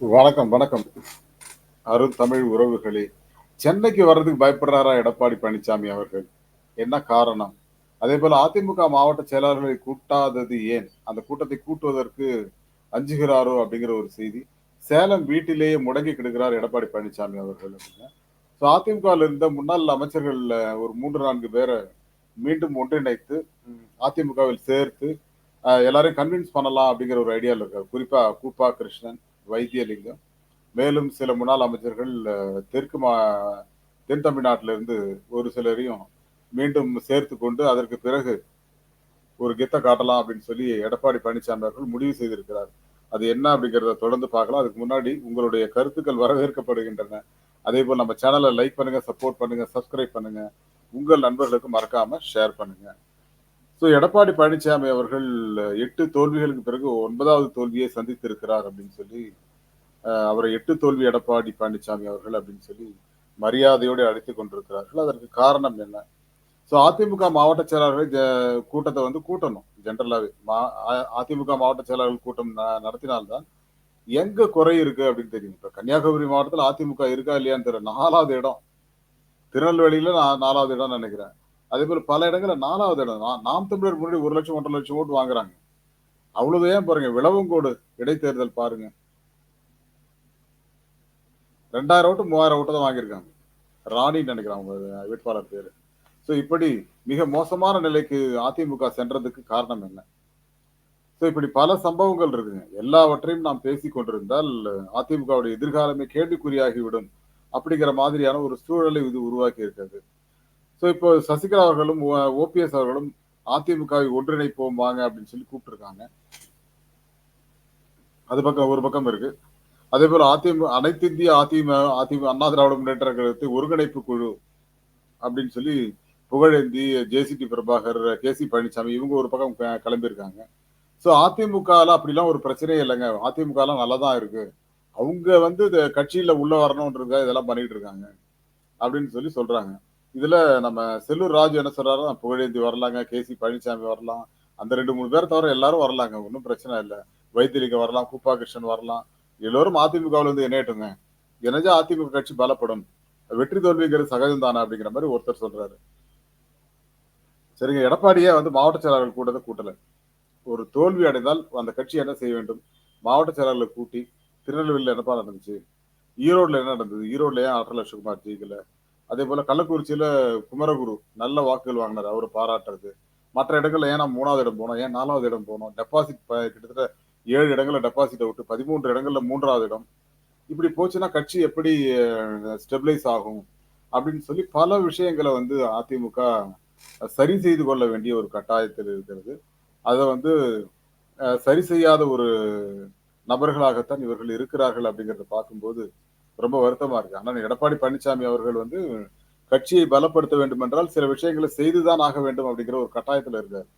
வணக்கம் வணக்கம். அருந்தமிழ் உறவுகளே சென்னைக்கு வர்றதுக்கு பயப்படுறாரா எடப்பாடி பழனிசாமி அவர்கள்? என்ன காரணம்? அதே போல அதிமுக மாவட்ட செயலாளர்களை கூட்டாதது ஏன்? அந்த கூட்டத்தை கூட்டுவதற்கு அஞ்சுகிறாரோ அப்படிங்கிற ஒரு செய்தி. சேலம் வீட்டிலேயே முடங்கி கிடக்கிறார் எடப்பாடி பழனிசாமி அவர்கள் அப்படின்னா. ஸோ அதிமுகவில் இருந்த முன்னாள் அமைச்சர்கள் ஒரு மூன்று நான்கு பேரை மீண்டும் ஒன்றிணைத்து அதிமுகவில் சேர்த்து எல்லாரையும் கன்வின்ஸ் பண்ணலாம் அப்படிங்கிற ஒரு ஐடியாவில் இருக்காரு. குறிப்பா கூப்பா கிருஷ்ணன் வைத்தியலிங்கம். மேலும் சில முன்னாள் அமைச்சர்கள் தெற்கு மா தென் தமிழ்நாட்டிலிருந்து ஒரு சிலரையும் மீண்டும் சேர்த்து கொண்டு அதற்கு பிறகு ஒரு கெத்தை காட்டலாம் அப்படின்னு சொல்லி எடப்பாடி பழனிசாமி அவர்கள் முடிவு செய்திருக்கிறார். அது என்ன அப்படிங்கிறத தொடர்ந்து பார்க்கலாம். அதுக்கு முன்னாடி உங்களுடைய கருத்துக்கள் வரவேற்கப்படுகின்றன. அதே போல் நம்ம சேனலை லைக் பண்ணுங்க சப்போர்ட் பண்ணுங்க சப்ஸ்கிரைப் பண்ணுங்க. உங்கள் நண்பர்களுக்கு மறக்காம ஷேர் பண்ணுங்க. ஸோ எடப்பாடி பழனிசாமி அவர்கள் எட்டு தோல்விகளுக்கு பிறகு ஒன்பதாவது தோல்வியை சந்தித்திருக்கிறார் அப்படின்னு சொல்லி அவரை எட்டு தோல்வி எடப்பாடி பழனிசாமி அவர்கள் அப்படின்னு சொல்லி மரியாதையோடு அழைத்து கொண்டிருக்கிறார்கள். அதற்கு காரணம் என்ன? ஸோ அதிமுக மாவட்ட செயலாளர்கள் கூட்டத்தை வந்து கூட்டணும். ஜென்ரலாகவே மா- அ- அதிமுக மாவட்ட செயலாளர்கள் கூட்டம் நடத்தினால்தான் எங்க குறை இருக்கு அப்படின்னு தெரியும். இப்போ கன்னியாகுமரி மாவட்டத்தில் அதிமுக இருக்கா இல்லையான்னு தெரியல. நாலாவது இடம். திருநெல்வேலியில நான் நாலாவது இடம் நினைக்கிறேன். அதே போல பல இடங்கள்ல நாலாவது இடம். நாம் தமிழர் முன்னாடி ஒரு லட்சம் ஒன்றரை லட்சம் ஓட்டு வாங்குறாங்க. அவ்வளவு ஏன் பாருங்க விளவங்கோடு இடைத்தேர்தல் பாருங்க. ரெண்டாயிரம் ஓட்டு மூவாயிரம் ஓட்டு தான் வாங்கியிருக்காங்க. ராணின்னு நினைக்கிறேன் அவங்க வேட்பாளர் பேரு. ஸோ இப்படி மிக மோசமான நிலைக்கு அதிமுக சென்றதுக்கு காரணம் என்ன? ஸோ இப்படி பல சம்பவங்கள் இருக்குங்க. எல்லாவற்றையும் நாம் பேசி கொண்டிருந்தால் அதிமுகவுடைய எதிர்காலமே கேள்விக்குறியாகிவிடும் அப்படிங்கிற மாதிரியான ஒரு சூழலை இது உருவாக்கி இருக்கிறது ஸோ இப்போ சசிகலா அவர்களும் ஓபிஎஸ் அவர்களும் அதிமுகவை ஒன்றிணைப்போம் வாங்க அப்படின்னு சொல்லி கூப்பிட்டுருக்காங்க. அது பக்கம் ஒரு பக்கம் இருக்கு. அதே போல அதிமுக அனைத்து இந்திய அதிமுக அதிமுக அண்ணா திராவிட முன்னேற்ற கழகத்தை ஒருங்கிணைப்பு குழு அப்படின்னு சொல்லி Pugazhendhi JCD Prabhakar K C Palaniswami இவங்க ஒரு பக்கம் க- கிளம்பியிருக்காங்க. ஸோ அதிமுகல அப்படிலாம் ஒரு பிரச்சனையே இல்லைங்க. அதிமுகலாம் நல்லா தான் இருக்கு. அவங்க வந்து இந்த கட்சியில உள்ள வரணும்ன்றதுக்காக இதெல்லாம் பண்ணிட்டு இருக்காங்க. அப்படின்னு சொல்லி சொல்றாங்க. இதுல நம்ம செல்லூர் ராஜு என்ன சொல்றாரு புகழேந்தி வரலாங்க கே சி பழனிசாமி வரலாம் அந்த ரெண்டு மூணு பேர் தவிர எல்லாரும் வரலாங்க ஒன்றும் பிரச்சனை இல்லை. வைத்திலிங்கம் வரலாம் கூப்பா கிருஷ்ணன் வரலாம். எல்லோரும் அதிமுகவில் வந்து இணையட்டுங்க. இணைஞ்சா அதிமுக கட்சி பலப்படும். வெற்றி தோல்விங்கிறது சகஜம்தானா அப்படிங்கிற மாதிரி ஒருத்தர் சொல்றாரு. சரிங்க எடப்பாடியே வந்து மாவட்ட செயலாளர்கள் கூட்டத்தை கூட்டல. ஒரு தோல்வி அடைந்தால் அந்த கட்சி என்ன செய்ய வேண்டும்? மாவட்ட செயலாளர்களை கூட்டி திருநெல்வேலியில் என்னப்பா நடந்துச்சு? ஈரோடுல என்ன நடந்தது? ஈரோடுல ஏன் ஆற்றல் லட்சகுமார் ஜெயிக்கல? அதே போல கள்ளக்குறிச்சியில குமரகுரு நல்ல வாக்குகள் வாங்கினார். அவரை பாராட்டுறது. மற்ற இடங்கள்ல ஏன் நான் மூணாவது இடம் போனோம். ஏன் நாலாவது இடம் போனோம்? டெபாசிட் கிட்டத்தட்ட ஏழு இடங்கள்ல டெபாசிட்டை விட்டு பதிமூன்று இடங்கள்ல மூன்றாவது இடம். இப்படி போச்சுன்னா கட்சி எப்படி ஸ்டெபிலைஸ் ஆகும்? அப்படின்னு சொல்லி பல விஷயங்களை வந்து அதிமுக சரி செய்து கொள்ள வேண்டிய ஒரு கட்டாயத்தில் இருக்கிறது. அதை வந்து சரி செய்யாத ஒரு நபர்களாகத்தான் இவர்கள் இருக்கிறார்கள் அப்படிங்கிறத பார்க்கும்போது ரொம்ப வருத்தமா இருக்கு. ஆனால் எடப்பாடி பழனிசாமி அவர்கள் வந்து கட்சியை பலப்படுத்த வேண்டும் என்றால் சில விஷயங்களை செய்துதான் ஆக வேண்டும் அப்படிங்கிற ஒரு கட்டாயத்தில் இருக்கார்.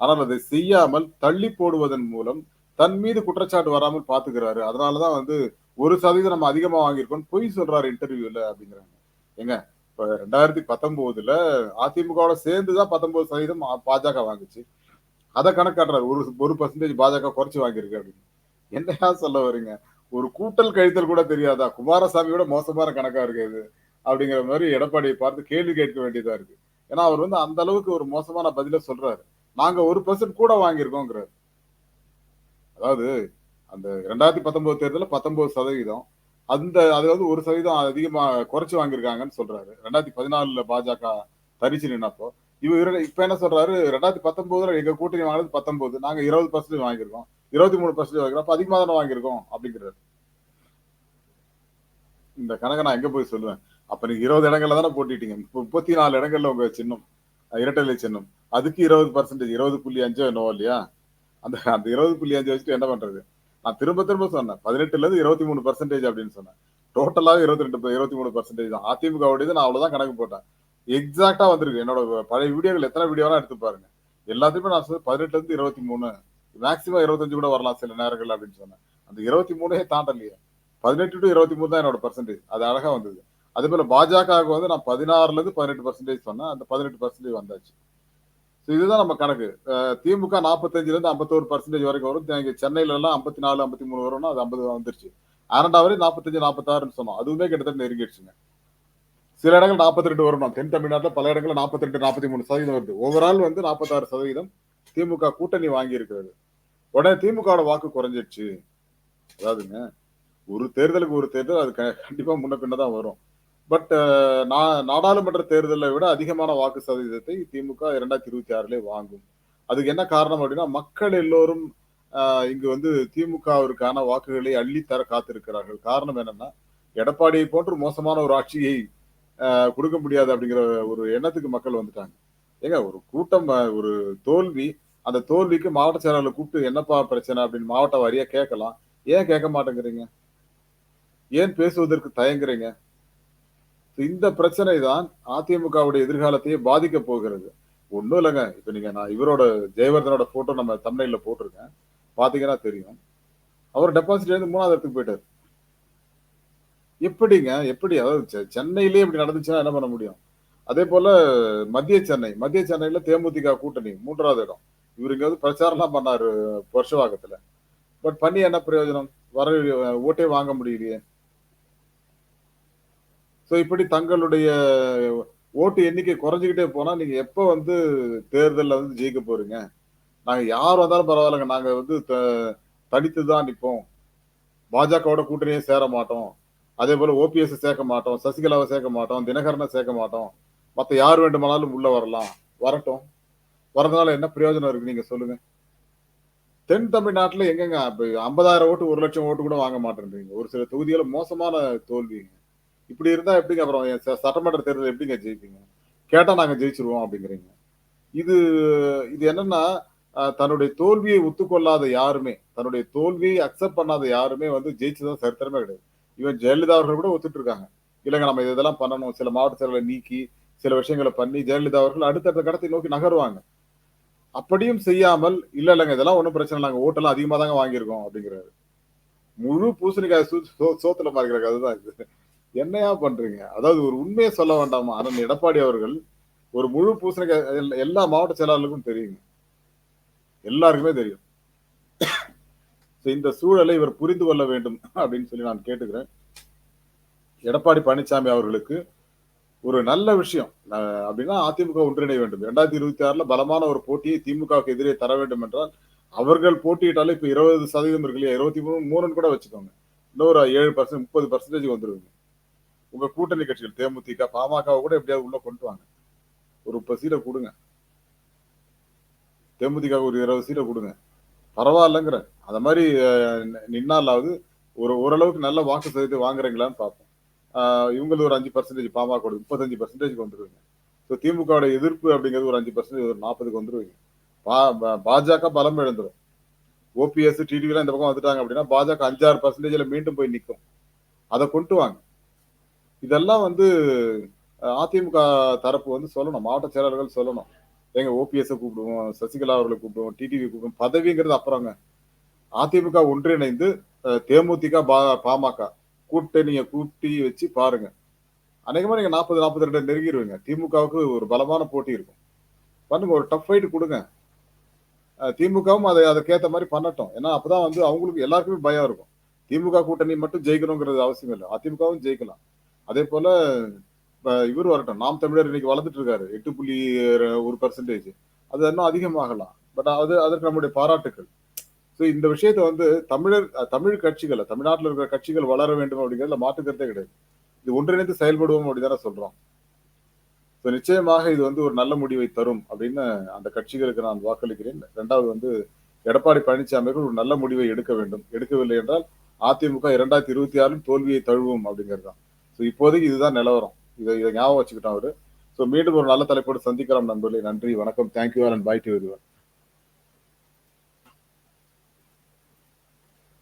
ஆனால் அதை செய்யாமல் தள்ளி போடுவதன் மூலம் தன் மீது குற்றச்சாட்டு வராமல் பாத்துக்கிறாரு. அதனாலதான் வந்து ஒரு சதவீதம் நம்ம அதிகமா வாங்கியிருக்கோம் பொய் சொல்றாரு இன்டர்வியூல அப்படிங்கிறாங்க. ஏங்க இப்ப ரெண்டாயிரத்தி பத்தொன்பதுல அதிமுகவோட சேர்ந்துதான் பத்தொன்பது சதவீதம் பாஜக வாங்குச்சு. அதை கணக்காட்டுறாரு. ஒரு ஒரு பர்சன்டேஜ் பாஜக குறைச்சு வாங்கியிருக்கு அப்படின்னு. என்னையா சொல்ல வரீங்க ஒரு கூட்டல் கழித்தல் கூட தெரியாதா? குமாரசாமியோட மோசமான கணக்கா இருக்கு இது அப்படிங்கிற மாதிரி எடப்பாடியை பார்த்து கேள்வி கேட்க வேண்டியதா இருக்கு. ஏன்னா அவர் வந்து அந்த அளவுக்கு ஒரு மோசமான பதில சொல்றாரு. நாங்க ஒரு பர்சன்ட் கூட வாங்கியிருக்கோங்கிறார். அதாவது அந்த ரெண்டாயிரத்தி பத்தொன்பது தேர்தலில் பத்தொன்பது சதவீதம் அந்த அது வந்து ஒரு சதவீதம் அதிகமா குறைச்சு வாங்கியிருக்காங்கன்னு சொல்றாரு. ரெண்டாயிரத்தி பதினாலுல பாஜக தரிச்சு நின்னப்போ இவர் இப்ப என்ன சொல்றாரு? ரெண்டாயிரத்தி பத்தொன்பதுல எங்க கூட்டணி வாங்கினது பத்தொன்பது நாங்க இருபது பர்சன்டேஜ் வாங்கியிருக்கோம். இருபத்தி மூணு பர்சன்டேஜ் வாங்கிக்கிறோம். அதிகமாக தானே வாங்கியிருக்கோம் அப்படிங்கிறாரு இந்த கணக்கை நான் எங்க போய் சொல்லுவேன்? அப்போ நீங்க இருபது இடங்கள்ல தானே போட்டிட்டீங்க. முப்பத்தி நாலு இடங்கள்ல உங்க சின்னம் இரட்டை சின்னம். அதுக்கு இருபது பர்சன்டேஜ் இருபது புள்ளி அஞ்சோ என்னவோ இல்லையா? அந்த அந்த இருபது புள்ளி அஞ்சு வச்சுட்டு என்ன பண்றது? நான் திரும்ப திரும்ப சொன்னேன். பதினெட்டுல இருந்து இருபத்தி மூணு பர்சன்டேஜ் அப்படின்னு சொன்னேன். டோட்டலாக இருபத்தி ரெண்டு இருபத்தி மூணு பர்சன்டேஜ் தான். அதிமுக நான் அவ்வளோதான் கணக்கு போட்டேன். எக்ஸாக்டா வந்திருக்கு. என்னோட பழைய வீடியோகள் எத்தனை வீடியோலாம் எடுத்து பாருங்க. எல்லாத்தையுமே நான் சொன்னது பதினெட்டுல இருந்து இருபத்தி மூணு மேக்சிமம் இருபத்தஞ்சு கூட வரலாம் சில நேரங்கள் அப்படின்னு சொன்னேன். அந்த இருபத்தி மூணே தாண்டலையே. பதினெட்டு டு இருபத்தி மூணு தான் என்னோட பர்சன்டேஜ் அது அழகா வந்தது. அதே போல பாஜகவுக்கு வந்து நான் பதினாறுல இருந்து பதினெட்டு பர்சன்டேஜ் சொன்னேன். அந்த பதினெட்டு பர்சன்டேஜ் வந்தாச்சு. ஸோ இதுதான் நம்ம கணக்கு. திமுக நாற்பத்தஞ்சுல இருந்து ஐம்பத்தோரு பர்சன்டேஜ் வரைக்கும் வரும். இங்கே சென்னையில எல்லாம் ஐம்பத்தி நாலு ஐம்பத்தி மூணு வரும்னா அது ஐம்பது வந்துருச்சு. அரண்டாவரி நாற்பத்தஞ்சு நாற்பத்தாறுன்னு சொன்னோம். அதுவுமே கிட்டத்தட்ட நெருங்கிடுச்சுங்க. சில இடங்கள் நாற்பத்தி ரெண்டு வரும் தென் தமிழ்நாட்டில் பல இடங்களில் நாற்பத்தி ரெண்டு நாற்பத்தி மூணு சதவீதம் வருது. ஓவரால் வந்து நாற்பத்தாறு சதவீதம் திமுக கூட்டணி வாங்கி இருக்கிறது உடனே திமுகவோட வாக்கு குறைஞ்சிடுச்சு அதாவதுங்க ஒரு தேர்தலுக்கு ஒரு தேர்தல் அது க- கண்டிப்பா முன்ன பின்ன தான் வரும். பட் நாடாளுமன்ற தேர்தலை விட அதிகமான வாக்கு சதவீதத்தை திமுக இரண்டாயிரத்தி இருபத்தி ஆறுல வாங்கும். அதுக்கு என்ன காரணம் அப்படின்னா மக்கள் எல்லோரும் இங்கு வந்து திமுகவிற்கான வாக்குகளை அள்ளித்தர தர காத்திருக்கிறார்கள். காரணம் என்னன்னா எடப்பாடியை போன்று மோசமான ஒரு ஆட்சியை கொடுக்க முடியாது அப்படிங்கிற ஒரு எண்ணத்துக்கு மக்கள் வந்துட்டாங்க. ஏங்க ஒரு கூட்டம் ஒரு தோல்வி அந்த தோல்விக்கு மாவட்ட செயலாளர் கூப்பிட்டு என்னப்பா பிரச்சனை? அப்படின்னு மாவட்ட வாரியா கேட்கலாம். ஏன் கேட்க மாட்டேங்கிறீங்க? ஏன் பேசுவதற்கு தயங்குறீங்க? இந்த பிரச்சனை தான் அதிமுகவுடைய எதிர்காலத்தையே பாதிக்க போகிறது. ஒன்றும் இல்லைங்க. இப்போ நீங்க நான் இவரோட ஜெயவர்தனோட போட்டோ நம்ம தமிழ்ல போட்டிருக்கேன். பாத்தீங்கன்னா தெரியும். அவர் டெபாசிட் இருந்து மூணாவது இடத்துக்கு போயிட்டார். எப்படிங்க? எப்படி? அதாவது செ- இப்படி நடந்துச்சுன்னா என்ன பண்ண முடியும்? அதே போல மத்திய சென்னை மத்திய சென்னையில தேமுதிக கூட்டணி மூன்றாவது இடம். இவர் இங்க வந்து பிரச்சாரம்லாம் பண்ணாரு வருஷவாக்கத்துல பட் பண்ணி என்ன பிரயோஜனம்? வர ஓட்டே வாங்க முடியலையே. ஸோ இப்படி தங்களுடைய ஓட்டு எண்ணிக்கை குறைஞ்சிக்கிட்டே போனா நீங்க எப்ப வந்து தேர்தலில் வந்து ஜெயிக்க போறீங்க? நாங்க யார் வந்தாலும் பரவாயில்லைங்க. நாங்க வந்து த- தனித்து தான் நிற்போம் பாஜகவோட கூட்டணியே சேர மாட்டோம். அதே போல ஓபிஎஸ் சேர்க்க மாட்டோம். சசிகலாவை சேர்க்க மாட்டோம். தினகரனை சேர்க்க மாட்டோம். மற்ற யார் வேண்டுமானாலும் உள்ள வரலாம். வரட்டும். வரதுனால என்ன பிரயோஜனம் இருக்கு நீங்க சொல்லுங்க. தென் தமிழ்நாட்டுல எங்கங்க ஐம்பதாயிரம் ஓட்டு ஒரு லட்சம் ஓட்டு கூட வாங்க மாட்டேன்றீங்க. ஒரு சில தொகுதிகள மோசமான தோல்விங்க. இப்படி இருந்தா எப்படிங்க அப்புறம் ச- சட்டமன்ற தேர்தல் எப்படிங்க ஜெயிப்பீங்க? கேட்டா நாங்க ஜெயிச்சிருவோம் அப்படிங்கிறீங்க. இது இது என்னன்னா தன்னுடைய தோல்வியை ஒத்துக்கொள்ளாத யாருமே தன்னுடைய தோல்வியை அக்செப்ட் பண்ணாத யாருமே வந்து ஜெயிச்சதான் சரித்திரமே கிடையாது. இவன் ஜெயலலிதா அவர்கள் கூட ஒத்துட்டு இருக்காங்க. இல்லைங்க நம்ம இதெல்லாம் பண்ணணும். சில மாவட்ட செயல்களை நீக்கி சில விஷயங்களை பண்ணி ஜெயலலிதா அவர்கள் அடுத்தடுத்த கடத்தை நோக்கி நகருவாங்க. அப்படியும் செய்யாமல் இல்ல இல்லைங்க இதெல்லாம் ஒன்றும் பிரச்சனை இல்லை, ஓட்டெல்லாம் அதிகமாக தாங்க வாங்கியிருக்கோம் அப்படிங்கிறாரு. முழு பூசணிக்காய் சோ- சோத்துல மாறுகிற கதை தான் இது. என்னையா பண்றீங்க? அதாவது ஒரு உண்மையை சொல்ல வேண்டாமா? அண்ணன் எடப்பாடி அவர்கள் ஒரு முழு பூசணிக்காய் எல்லா- எல்லா மாவட்ட செயலாளர்களுக்கும் தெரியுங்க. எல்லாருக்குமே தெரியும். இந்த சூழலை இவர் புரிந்து கொள்ள வேண்டும் அப்படின்னு சொல்லி நான் கேட்டுக்கிறேன். எடப்பாடி பழனிசாமி அவர்களுக்கு ஒரு நல்ல விஷயம். அப்படின்னா அதிமுக ஒன்றிணைய வேண்டும். இரண்டாயிரத்தி இருபத்தி ஆறுல பலமான ஒரு போட்டியை திமுகவுக்கு எதிரே தர வேண்டும் என்றால் அவர்கள் போட்டியிட்டாலே இப்ப இருபது சதவீதம் இருக்கு இல்லையா இருபத்தி மூணு மூணுன்னு கூட வச்சுக்கோங்க. இன்னொரு ஏழு பர்சன்ட் முப்பது பர்சன்டேஜ் வந்துருவீங்க உங்க கூட்டணி கட்சிகள் தேமுதிக பாமகவை கூட எப்படியாவது உள்ள கொண்டு வாங்க. ஒரு முப்பது சீட்டை கொடுங்க. தேமுதிக ஒரு இருபது சீட்டை கொடுங்க. பரவாயில்லைங்கிற. அந்த மாதிரி நின்னாலாவது ஒரு ஓரளவுக்கு நல்ல வாக்கு சதவீதத்தை வாங்குறீங்களான்னு பார்ப்போம். இவங்களுக்கு ஒரு அஞ்சு பர்சன்டேஜ் பாமக முப்பத்தஞ்சு பர்சன்டேஜ் வந்துருவீங்க ஸோ திமுகவோட எதிர்ப்பு அப்படிங்கிறது ஒரு அஞ்சு பர்சன்டேஜ் ஒரு நாற்பதுக்கு வந்துருவீங்க. பா- பாஜக பலம் இழந்துடும் ஓபிஎஸ் டிடிவிலாம் இந்த பக்கம் வந்துட்டாங்க அப்படின்னா பாஜக அஞ்சாறு பர்சன்டேஜில் மீண்டும் போய் நிற்கும் அதை கொண்டு வாங்க. இதெல்லாம் வந்து அதிமுக தரப்பு வந்து சொல்லணும். மாவட்ட செயலாளர்கள் சொல்லணும். எங்க ஓபிஎஸ் கூப்பிடுவோம் சசிகலா அவர்களை கூப்பிடுவோம் டிடிவி கூப்பிடுவோம். பதவிங்கிறது அப்புறங்க. அதிமுக ஒன்றிணைந்து தேமுதிக பா- பாமக. கூட்டணியை கூட்டி வச்சு பாருங்க. அநேகமா நீங்க நாற்பது நாற்பத்தி ரெண்டு நெருங்கிடுவீங்க திமுகவுக்கு ஒரு பலமான போட்டி இருக்கும். பண்ணுங்க ஒரு டஃப் ஃபைட் கொடுங்க. திமுகவும் அதை அதுக்கேற்ற மாதிரி பண்ணட்டும். ஏன்னா அப்பதான் வந்து அவங்களுக்கு எல்லாருக்குமே பயம் இருக்கும். திமுக கூட்டணி மட்டும் ஜெயிக்கணுங்கிறது அவசியம் இல்லை. அதிமுகவும் ஜெயிக்கலாம். அதே போல இவர் வரட்டும். நாம் தமிழர் இன்னைக்கு வளர்ந்துட்டு இருக்காரு. எட்டு புள்ளி ஒரு பர்சன்டேஜ் அது இன்னும் அதிகமாகலாம். பட் அது அதற்கு நம்முடைய பாராட்டுக்கள். ஸோ இந்த விஷயத்தை வந்து தமிழர் தமிழ் கட்சிகள் தமிழ்நாட்டில் இருக்கிற கட்சிகள் வளர வேண்டும் அப்படிங்கிறதுல மாற்றுக்கிறதே கிடையாது. இது ஒன்றிணைந்து செயல்படுவோம் அப்படின்னு சொல்றோம். ஸோ நிச்சயமாக இது வந்து ஒரு நல்ல முடிவை தரும் அப்படின்னு அந்த கட்சிகளுக்கு நான் வாக்களிக்கிறேன். ரெண்டாவது வந்து எடப்பாடி பழனிசாமி ஒரு நல்ல முடிவை எடுக்க வேண்டும். எடுக்கவில்லை என்றால் அதிமுக இரண்டாயிரத்தி இருபத்தி ஆறில் தோல்வியை தழுவும் அப்படிங்கிறது தான். ஸோ இப்போதைக்கு இதுதான் நிலவரம். இதை இதை ஞாபகம் வச்சுக்கிட்டோம் அவரு. ஸோ மீண்டும் ஒரு நல்ல தலைப்போடு சந்திக்கலாம் நண்பர்களே. நன்றி வணக்கம். Thank you and by to